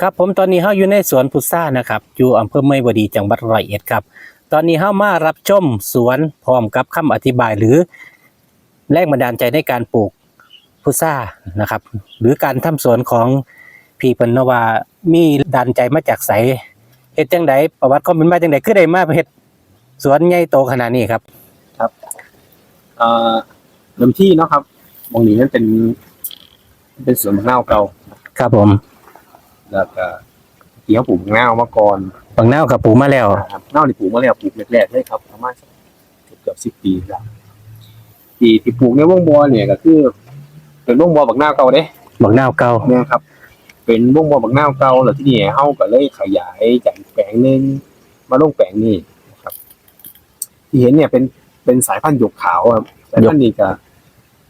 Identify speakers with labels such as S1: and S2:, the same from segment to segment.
S1: ครับผมตอนนี้เฮาอยู่ในสวนพุทรานะครับ อยู่อำเภอเมยวดีจังหวัดร้อยเอ็ดครับ ตอนนี้เฮามารับชมสวนพร้อมกับคำอธิบายหรือแรงบันดาลใจในการปลูกพุทรานะครับ หรือการทำสวนของพี่เพิ่นเนาะว่ามีดันใจมาจากไสเฮ็ดจังไดประวัติความเป็นมาจังไดคือได้มาเฮ็ดสวนใหญ่โตขนาดนี้ครับ
S2: เอ่อเริ่มที่เนาะครับมองนี้นั่นเป็น เป็นสวนมะนาวเก่า
S1: ครับผม
S2: แล้วก็ที่เขาปลูกมะนาวมาก่อน
S1: บางนาวกับปลูกมาแล้ว
S2: นะครับมะนาวที่ปลูกมาแล้วปลูกแรกๆเลยครับประมาณสักเกือบสิบปีแล้วที่ที่ปลูกในวงบัวเนี่ยก็คือ เป็นวงบัวบักนาวเก่าเด้
S1: บางนาวเก่า
S2: เนี่ยครับ เป็นวงบัวบักนาวเก่าแล้วที่นี่เฮาก็เลยขยายจากอีกแปลงหนึงมาลงแปลงนี้นะครับ ที่เห็นเนี่ยเป็นเป็นสายพันธุ์หยกขาวครับสายพันธุ์นี้ก็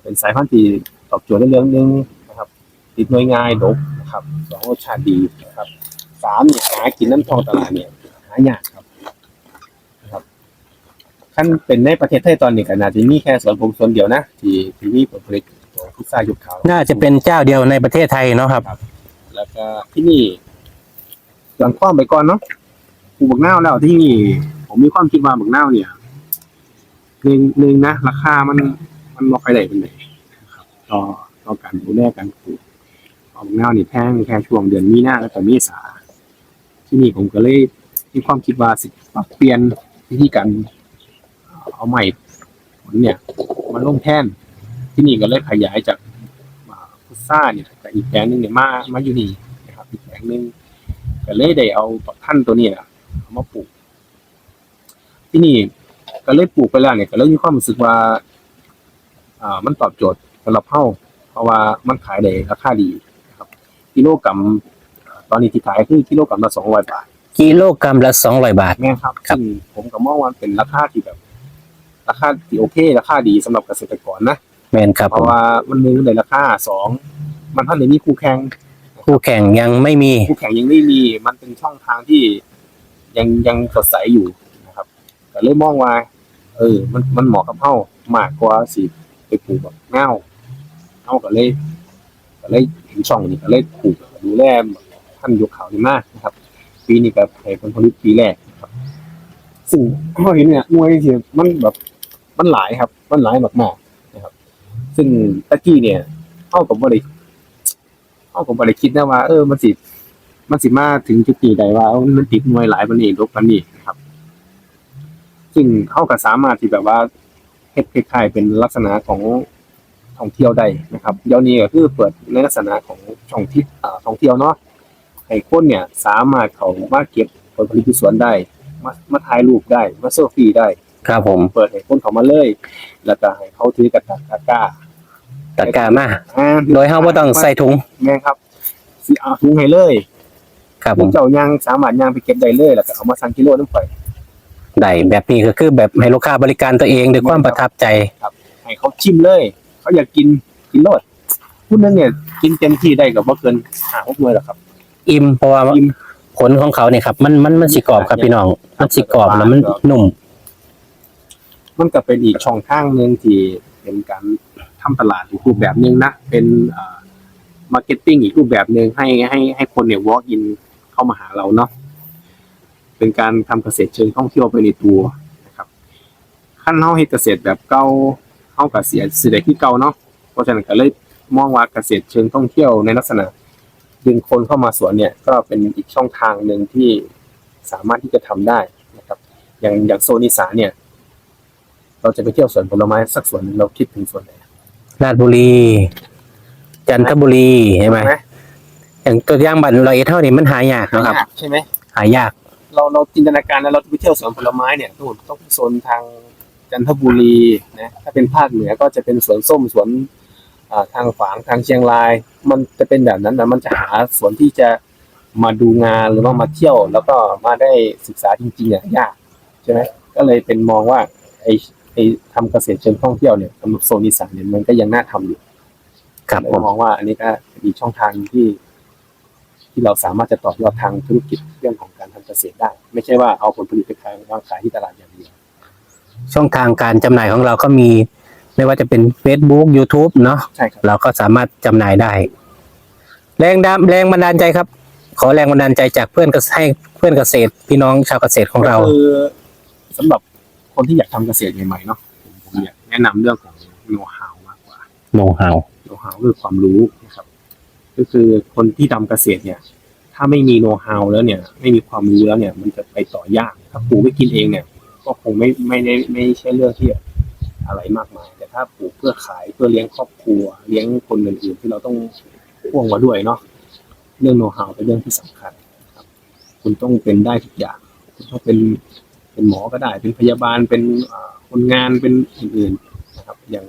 S2: เป็นสายพันธุ์ที่ตอบโจทย์ในเรื่องหนึงนะครับ ติดหน่วยง่ายดก นะครับสองรสชาติดีนะครับสามเนี่ยหากินน้ำทองตลาดเนี่ยหายากครับนะครับขั้นเป็นในประเทศไทยตอนนี้ก็น่าจะมีแค่สวนผมสวนเดียวนะที่ที่มีผลผลิตของพุทราหยกขาว
S1: น่าจะเป็นเจ้าเดียวในประเทศไทยเนาะครับ
S2: แล้วก็ที่นี่หลังความไปก่อนเนาะปลูกบักนาวแล้วที่นี่ผมมีความคิดว่าบักนาวเนี่ยหนึ่งหนึ่งนะราคามันมันบ่ค่อยได้เป็นไหนนะครับต่อต่อการดูแลการปลูก เอาบักนาวนี่แพงแค่ช่วงเดือนมีนาแล้วก็เมษาที่นี่ผมก็เลยมีความคิดว่าสิปรับเปลี่ยนวิธีการเอาใหม่ผลเนี่ย มันลงแท่นที่นี่ก็เลยขยายจากพุทราเนี่ยกับอีกแปลงหนึ่งเนี่ยมามาอยู่นี่นะครับอีกแปลงหนึ่งก็เลยได้เอาปักท่านตัวนี้นะเอามาปลูก ที่นี่ก็เลยปลูกไปแล้วเนี่ย ก็เลยมีความรู้สึกว่า อ่า มันตอบโจทย์สำหรับเฮาเพราะว่ามันขายได้ราคาดี กิโลกรัมตอนนี้ที่ขายคือกิโลกรัมละสองร้อยบาท
S1: กิโลกรัมละ200บาท
S2: แม่นครับ
S1: ครับ
S2: ซึ่งผมก็มองว่าเป็นราคาที่แบบ ราคาที่โอเค ราคาดีสำหรับเกษตรกรนะ
S1: แม่นครับ
S2: เพ
S1: ผม
S2: ราะว่ามันหนึ่งในราคาสองมันท่านในนี้คู่แข่ง
S1: คู่แข่งยังไม่มี
S2: คู่แข่งยังไม่มีมันเป็นช่องทางที่ยังยังสดใสอยู่นะครับก็เลยมองว่า เออ มันมันเหมาะกับเฮามากกว่าสิไปปลูกแบบเงาเฮาก็เลยก็เลย เห็นช่องนี้ก็เลยปลูกดูแลท่านยกเขาดีมากนะครับ ปีนี้ก็ให้ผลผลิตปีแรกนะครับซึ่งเฮาเห็นเนี่ยมวยที่มันแบบมันหลายครับ มันหลายมากๆนะครับ ซึ่งตะกี้เนี่ยเฮาก็บ่ได้เข้าผมบ่ได้คิดนะว่าเออมันสิมันสิมาถึงจุดนี้ได้ว่ามันติดหน่วยหลายมันเองลบมันนี่นะครับซึ่งเข้าก็สามารถที่แบบว่าเฮ็ดคล้ายๆเป็นลักษณะของ ท่องเที่ยวได้นะครับเดี๋ยวนี้ก็คือเปิดในลักษณะของช่องที่อ่าท่องเที่ยวเนาะให้คนเนี่ยสามารถเขามาเก็บผลผลิตที่สวนได้ มามาถ่ายรูปได้มาเซลฟี่ได้
S1: ครับผม
S2: เปิดให้คนเขามาเลย แล้วก็ให้เขาถือกระดาษตะกร้า
S1: ตะกร้ามา
S2: อ่า
S1: โดยเฮาบ่ต้องใส่ถุง
S2: แม่นครับสิเอาถุงให้เลย
S1: ครับผม
S2: เจ้าย่างสามารถย่างไปเก็บได้เลยแล้วก็เอามาสั่งกิโลน้ำข่อย
S1: ได้แบบนี้ก็คือแบบให้ลูกค้าบริการตัวเองด้วยความประทับใจ
S2: ให้เขาชิมเลย เขาอยากกินกินโลดพูดนั้นเนี่ยกินเต็มที่ได้กับว่าเกินห้าหกหน่วยหรอกครับ
S1: อิ่มเพราะว่า
S2: อิ่ม
S1: ผลของเขาเนี่ยครับ มันมันมันสิกรอบครับพี่น้อง มันสิกรอบแล้วมันนุ่ม
S2: มันก็เป็นอีกช่องทางหนึ่งที่เป็นการทำตลาดอีกรูปแบบหนึ่งนะ เป็นอ่ามาร์เก็ตติ้งอีกรูปแบบหนึ่งให้ให้ให้คนเนี่ย walk in เข้ามาหาเราเนาะ เป็นการทำเกษตรเชิงท่องเที่ยวไปในตัวนะครับ ขั้นเฮาเฮ็ดเกษตรแบบเก่า เฮาก็เสียสิได้ที่เก่าเนาะเพราะฉะนั้นก็เลยมองว่าเกษตรเชิงท่องเที่ยวในลักษณะดึงคนเข้ามาสวนเนี่ยก็เป็นอีกช่องทางหนึ่งที่สามารถที่จะทำได้นะครับ อย่างอย่างโซนอีสานเนี่ย เราจะไปเที่ยวสวนผลไม้สักสวนหนึ่งเราคิดถึงสวนไหน
S1: ราชบุรี จันทบุรีใช่ไหมอย่างตัวอย่างบัตรลอยเอ็ดเท่านี้มันหายากเนาะครับ
S2: ใช่ไหม
S1: หายาก
S2: เราเราจินตนาการแล้วเราจะไปเที่ยวสวนผลไม้เนี่ยนู่นต้องโซนทาง จันทบุรีนะถ้าเป็นภาคเหนือก็จะเป็นสวนส้มสวนอ่าทางฝางทางเชียงราย มันจะเป็นแบบนั้นนะมันจะหาสวนที่จะมาดูงานหรือว่ามาเที่ยว แล้วก็มาได้ศึกษาจริงๆเนี่ยยากใช่ไหมก็เลยเป็นมองว่าไอ้ไอ้ทำเกษตรเชิงท่องเที่ยวเนี่ยสำหรับโซนอีสานเนี่ยมันก็ยังน่าทำอยู่
S1: ครับ
S2: เลย
S1: ผม
S2: มองว่าอันนี้ก็เป็นอีกช่องทางที่ ที่เราสามารถจะต่อยอดทางธุรกิจเรื่องของการทำเกษตรได้ ไม่ใช่ว่าเอาผลผลิตไปขายวางขายที่ตลาดอย่างเดียว
S1: ช่องทางการจำหน่ายของเราก็มี ไม่ว่าจะเป็น Facebook YouTube เนาะ
S2: ใช่ครับ
S1: เราก็สามารถจำหน่ายได้ แรงดำแรงบันดาลใจครับ ขอแรงบันดาลใจจากเพื่อนเกษให้เพื่อนเกษตร พี่น้องชาวเกษตรของเรา
S2: ก็คือสำหรับคนที่อยากทำเกษตรใหม่ๆเนาะผมผมอยากแนะนำเรื่องของโน้ตฮาวมากกว่า
S1: โน้ตฮาว
S2: โน้ตฮาวคือความรู้นะครับ ก็คือคนที่ทำเกษตรเนี่ย ถ้าไม่มีโน้ตฮาวแล้วเนี่ย ไม่มีความรู้แล้วเนี่ย มันจะไปต่อยาก ถ้าปลูกไม่กินเองเนี่ย ก็คงไม่ไม่ได้ไม่ใช่เรื่องที่อะไรมากมาย แต่ถ้าปลูกเพื่อขายเพื่อเลี้ยงครอบครัว เลี้ยงคนอื่นๆที่เราต้องพ่วงมาด้วยเนาะเรื่องโน้ตฮาวเป็นเรื่องที่สำคัญครับ คุณต้องเป็นได้ทุกอย่างคุณต้องเป็นเป็นหมอก็ได้ เป็นพยาบาลเป็นคนงานเป็นอื่นๆนะครับ อย่าง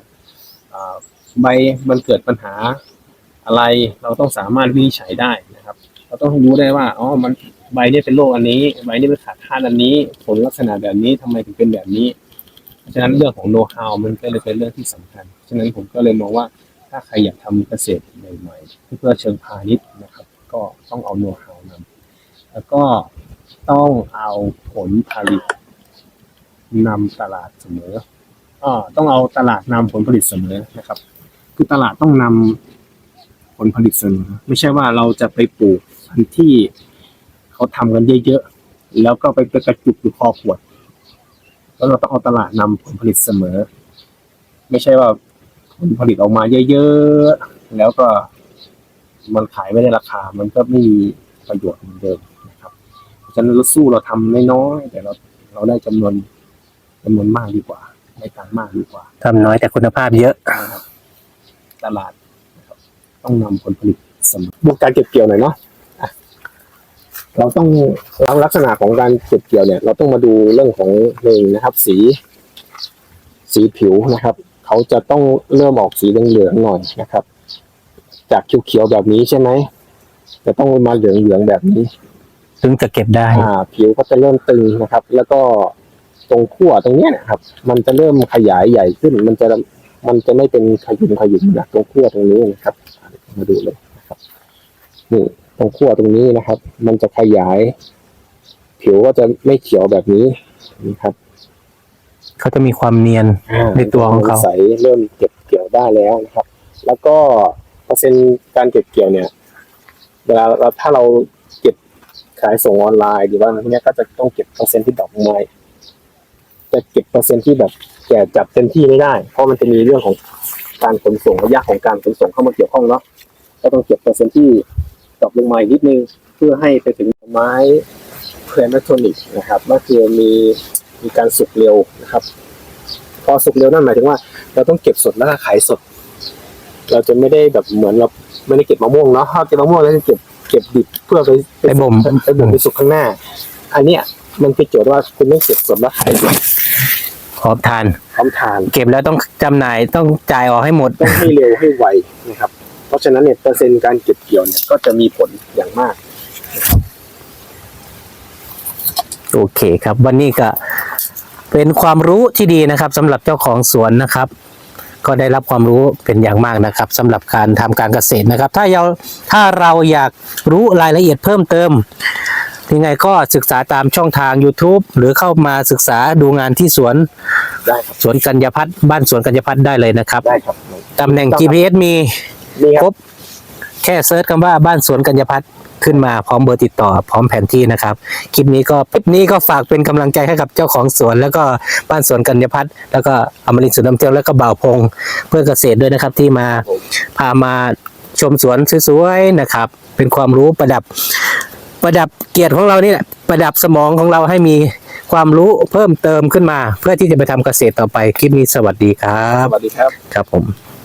S2: ใบมันเกิดปัญหาอะไร เราต้องสามารถวินิจฉัยได้นะครับ เราต้องรู้ได้ว่าอ๋อมัน ใบนี่เป็นโรคอันนี้ ใบนี่เป็นขาดธาตุอันนี้ ผลลักษณะแบบนี้ทำไมถึงเป็นแบบนี้เพราะฉะนั้นเรื่องของโน้ตฮาวมันก็เลยเป็นเรื่องที่สำคัญฉะนั้นผมก็เลยมองว่าถ้าใครอยากทำเกษตรใหม่ๆเพื่อเชิงพาณิชย์นะครับ ก็ต้องเอาโน้ตฮาวนำแล้วก็ต้องเอาผลผลิตนำตลาดเสมออ่าต้องเอาตลาดนำผลผลิตเสมอนะครับ คือตลาดต้องนำผลผลิตเสมอไม่ใช่ว่าเราจะไปปลูกพันธุ์ที่ เขาทำกันเยอะๆ แล้วก็ไปกระจุกอยู่คอขวด แล้วเราต้องเอาตลาดนำผลผลิตเสมอ ไม่ใช่ว่าผลผลิตออกมาเยอะๆ แล้วก็มันขายไม่ได้ราคา มันก็ไม่มีประโยชน์เหมือนเดิมนะครับ เพราะฉะนั้นเราสู้เราทำน้อยๆแต่เราเราได้จำนวนจำนวนมากดีกว่าได้ตังค์มากดีกว่า
S1: ทำน้อยแต่คุณภาพเยอะ
S2: นะครับตลาดนะครับต้องนำผลผลิตเสมอวงการเก็บเกี่ยวหน่อยเนาะอะ เราต้องลักษณะของการเก็บเกี่ยวเนี่ย เราต้องมาดูเรื่องของหนึ่งนะครับ สี สีผิวนะครับ เขาจะต้องเริ่มออกสีเหลืองๆหน่อยนะครับ จากเขียวๆแบบนี้ใช่ไหมจะต้องมาเหลืองๆแบบนี้
S1: ถึงจะเก็บได้
S2: อ่า ผิวก็จะเริ่มตึงนะครับ แล้วก็ตรงขั้วตรงเนี้ยนะครับ มันจะเริ่มขยายใหญ่ขึ้น มันจะมันจะไม่เป็นขยุมขยุมแบบตรงขั้วตรงนี้นะครับ มาดูเลยนะครับนี่ ตรงขั้วตรงนี้นะครับ มันจะขยาย ผิวก็จะไม่เขียวแบบนี้นะครับ
S1: เขาจะมีความเนียน
S2: อ่า
S1: ในตัวของเขา
S2: ใสเริ่มเก็บเกี่ยวได้แล้วนะครับ แล้วก็เปอร์เซ็นต์การเก็บเกี่ยวเนี่ย เวลาเราถ้าเราเก็บขายส่งออนไลน์หรือว่าอะไรพวกเนี้ยก็จะต้องเก็บเปอร์เซ็นต์ที่ดอกไม้จะเก็บเปอร์เซ็นต์ที่แบบแก่จับเต็มที่ไม่ได้ เพราะมันจะมีเรื่องของการขนส่งระยะของการขนส่งเข้ามาเกี่ยวข้องเนาะก็ต้องเก็บเปอร์เซ็นต์ที่ ดอกลงมาอีกนิดนึงเพื่อให้ไปถึงไม้เพลนทรอนิกนะครับก็คือมีมีการสุกเร็วนะครับ พอสุกเร็วนั่นหมายถึงว่า เราต้องเก็บสดแล้วก็ขายสด เราจะไม่ได้แบบเหมือนเราไม่ได้เก็บมะม่วงเนาะถ้าเก็บมะม่วงแล้วจะเก็บเก็บดิบเพื่อไป
S1: ไปบ่ม
S2: ไปบ่มไปสุกข้างหน้า อันเนี้ยมันเป็นโจทย์ว่าคุณต้องเก็บสดแล้วขายสด
S1: ขอบทาน
S2: พร้อมทาน
S1: เก็บแล้วต้องจำหน่ายต้องจ่ายออกให้หมด
S2: ต้องให้เร็วให้ไวนะครับ เพราะฉะนั้นเนี่ยเปอร์เซ็นต์การเก็บเกี่ยวเนี่ยก็จะมีผลอย่างมาก
S1: โอเคครับ วันนี้ก็เป็นความรู้ที่ดีนะครับสำหรับเจ้าของสวนนะครับ ก็ได้รับความรู้เป็นอย่างมากนะครับสำหรับการทำการเกษตรนะครับ ถ้าเราถ้าเราอยากรู้รายละเอียดเพิ่มเติมยังไงก็ศึกษาตามช่องทาง YouTube หรือเข้ามาศึกษาดูงานที่สวน
S2: ได้ครับ
S1: สวนกัญญาพัฒน์บ้านสวนกัญญาพัฒน์ได้เลยนะครับ
S2: ได้ครับ
S1: ตำแหน่ง GPS มี
S2: นี่ค
S1: คร
S2: รับ บ
S1: แค่เซิร์ชคำว่าบ้านสวนกัญญาพัฒน์ขึ้นมาพร้อมเบอร์ติดต่อพร้อมแผนที่นะครับ คลิปนี้ก็คลิปนี้ก็ฝากเป็นกำลังใจให้กับเจ้าของสวน แล้วก็บ้านสวนกัญญาพัฒน์แล้วก็อมรินทร์สวนน้ำเที่ยวแล้วก็บ่าวพงเพื่อเกษตรด้วยนะครับที่มาพามาชมสวนสวยๆนะครับ เป็นความรู้ประดับ ประดับเกียรติของเรานี่แหละประดับสมองของเราให้มีความรู้เพิ่มเติมขึ้นมา เพื่อที่จะไปทำเกษตรต่อไปคลิปนี้สวัสดีครั
S2: ส
S1: บ
S2: วัสดีครับ
S1: ครับผม